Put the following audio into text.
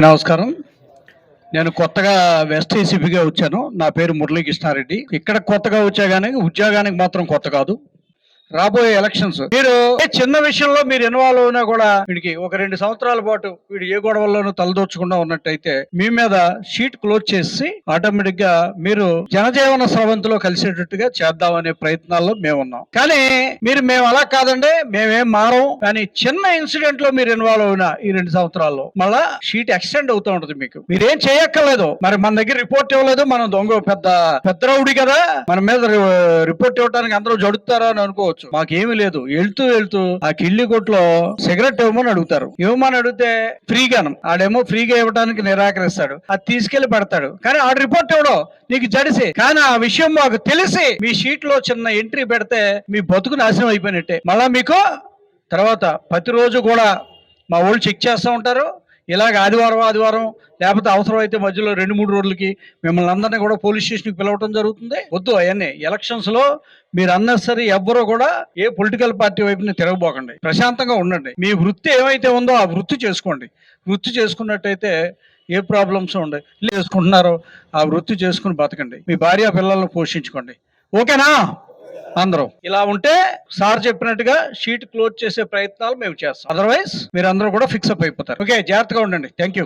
నమస్కారం. నేను కొత్తగా వెస్ట్ ఏసీపీగా వచ్చాను. నా పేరు మురళీ కృష్ణారెడ్డి ఇక్కడ కొత్తగా వచ్చా కానీ ఉద్యోగానికి మాత్రం కొత్త కాదు. రాబోయే ఎలక్షన్స్ మీరు చిన్న విషయంలో మీరు ఇన్వాల్వ్ అయినా కూడా వీడికి ఒక రెండు సంవత్సరాల పాటు వీడు ఏ గొడవల్లోనూ తలదోచకుండా ఉన్నట్టయితే మీ మీద షీట్ క్లోజ్ చేసి ఆటోమేటిక్గా మీరు జనజీవన స్రవంతిలో కలిసేటట్టుగా చేద్దామనే ప్రయత్నాల్లో మేము ఉన్నాం. కానీ మీరు మేము అలా కాదండి మేమేం మారం. కానీ చిన్న ఇన్సిడెంట్లో మీరు ఇన్వాల్వ్ అయినా ఈ రెండు సంవత్సరాల్లో మళ్ళా షీట్ ఎక్స్టెండ్ అవుతూ ఉంటుంది మీకు. మీరేం చేయక్కర్లేదు. మరి మన దగ్గర రిపోర్ట్ ఇవ్వలేదు మనం దొంగ పెద్ద పెద్ద రౌడీ కదా. మన మీద రిపోర్ట్ ఇవ్వడానికి అందరూ జడుతారా అని అనుకోవచ్చు. మాకేమీ లేదు. వెళ్తూ వెళ్తూ ఆ కిళ్ళి కొట్లో సిగరెట్ ఇవ్వమని అడుగుతారు. ఇవ్వమని అడిగితే ఫ్రీగాను ఆడేమో ఫ్రీగా ఇవ్వడానికి నిరాకరిస్తాడు. అది తీసుకెళ్ళి పెడతాడు. కానీ ఆ రిపోర్ట్ ఇవ్వడం నీకు జడిసి కానీ ఆ విషయం మాకు తెలిసి మీ షీట్లో చిన్న ఎంట్రీ పెడితే మీ బతుకు నాశనం అయిపోయినట్టే. మళ్ళా మీకు తర్వాత ప్రతిరోజు కూడా మా వాళ్ళు చెక్ చేస్తూ ఉంటారు. ఇలాగ ఆదివారం ఆదివారం లేకపోతే అవసరం అయితే మధ్యలో రెండు మూడు రోజులకి మిమ్మల్ని అందరినీ కూడా పోలీస్ స్టేషన్కి పిలవటం జరుగుతుంది. వద్దు అవన్నీ ఎలక్షన్స్లో మీరు అన్నెసరీ ఎవ్వరూ కూడా ఏ పొలిటికల్ పార్టీ వైపున తిరగబోకండి. ప్రశాంతంగా ఉండండి. మీ వృత్తి ఏమైతే ఉందో ఆ వృత్తి చేసుకోండి. వృత్తి చేసుకున్నట్టయితే ఏ ప్రాబ్లమ్స్ ఉండవు. చేసుకుంటున్నారో ఆ వృత్తి చేసుకుని బతకండి. మీ భార్య పిల్లలను పోషించుకోండి. ఓకేనా? అందరం. ఇలా ఉంటే సార్ చెప్పినట్టుగా షీట్ క్లోజ్ చేసే ప్రయత్నాలు మేము చేస్తాం. అదర్వైజ్ మీరు అందరూ కూడా ఫిక్స్ అప్ అయిపోతారు. ఓకే జాగ్రత్తగా ఉండండి. Thank you